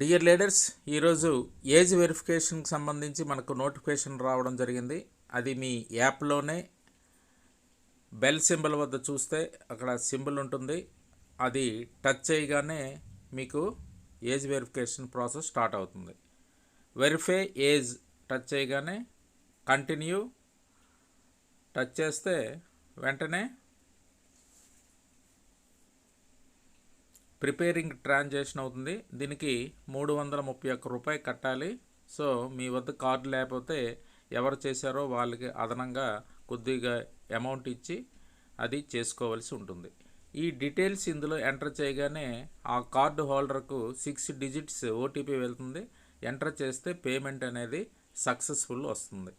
Dear leaders ఈరోజు age వెరిఫికేషన్కి సంబంధించి మనకు నోటిఫికేషన్ రావడం జరిగింది. అది మీ యాప్లోనే బెల్ సింబల్ వద్ద చూస్తే అక్కడ సింబల్ ఉంటుంది. అది టచ్ చేయగానే మీకు ఏజ్ వెరిఫికేషన్ ప్రాసెస్ స్టార్ట్ అవుతుంది. వెరిఫై ఏజ్ టచ్ చేయగానే కంటిన్యూ టచ్ చేస్తే వెంటనే ప్రిపేరింగ్ ట్రాన్సాక్షన్ అవుతుంది. దీనికి మూడు వందల ముప్పై ఒక్క రూపాయి కట్టాలి. సో మీ వద్ద కార్డు లేకపోతే ఎవరు చేశారో వాళ్ళకి అదనంగా కొద్దిగా అమౌంట్ ఇచ్చి అది చేసుకోవాల్సి ఉంటుంది. ఈ డీటెయిల్స్ ఇందులో ఎంటర్ చేయగానే ఆ కార్డు హోల్డర్కు సిక్స్ డిజిట్స్ ఓటీపీ వెళ్తుంది. ఎంటర్ చేస్తే పేమెంట్ అనేది సక్సెస్ఫుల్ వస్తుంది.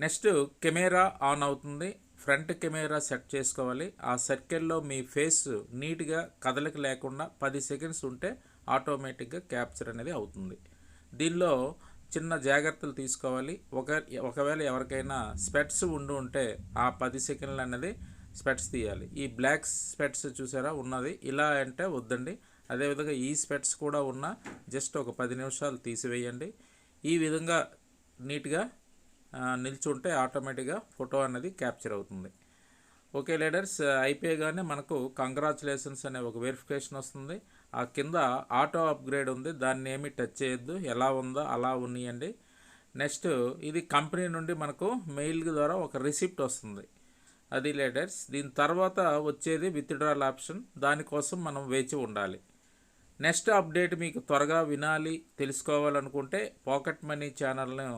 నెక్స్ట్ కెమెరా ఆన్ అవుతుంది. ఫ్రంట్ కెమెరా సెట్ చేసుకోవాలి. ఆ సర్కిల్లో మీ ఫేస్ నీట్గా కదలిక లేకుండా పది సెకండ్స్ ఉంటే ఆటోమేటిక్గా క్యాప్చర్ అనేది అవుతుంది. దీనిలో చిన్న జాగ్రత్తలు తీసుకోవాలి. ఒక ఒకవేళ ఎవరికైనా స్పెట్స్ ఉండి ఉంటే ఆ పది సెకండ్లు అనేది స్పెట్స్ తీయాలి. ఈ బ్లాక్ స్పెట్స్ చూసారా? ఉన్నది. ఇలా అంటే వద్దండి. అదేవిధంగా ఈ స్పెట్స్ కూడా ఉన్న జస్ట్ ఒక పది నిమిషాలు తీసివేయండి. ఈ విధంగా నీట్గా నిల్చుంటే ఆటోమేటిక్గా ఫోటో అనేది క్యాప్చర్ అవుతుంది. ఓకే లీడర్స్ అయిపోయగానే మనకు కంగ్రాచులేషన్స్ అనే ఒక వెరిఫికేషన్ వస్తుంది. ఆ కింద ఆటో అప్గ్రేడ్ ఉంది. దాన్ని ఏమి టచ్ చేయొద్దు. ఎలా ఉందో అలా ఉన్నాయండి. నెక్స్ట్ ఇది కంపెనీ నుండి మనకు మెయిల్ ద్వారా ఒక రిసిప్ట్ వస్తుంది. అది లీడర్స్ దీని తర్వాత వచ్చేది విత్డ్రాల్ ఆప్షన్. దానికోసం మనం వేచి ఉండాలి. నెక్స్ట్ అప్డేట్ మీకు త్వరగా వినాలి తెలుసుకోవాలనుకుంటే పాకెట్ మనీ ఛానల్ను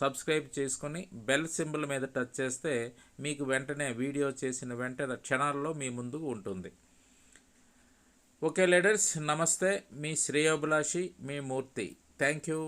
సబ్స్క్రైబ్ చేసుకొని బెల్ సింబల్ మీద టచ్ చేస్తే మీకు వెంటనే వీడియో చేసిన వెంటనే క్షణాల్లో మీ ముందుకు ఉంటుంది. ఓకే లీడర్స్ నమస్తే. మీ శ్రేయోభిలాషి మీ మూర్తి. Thank you.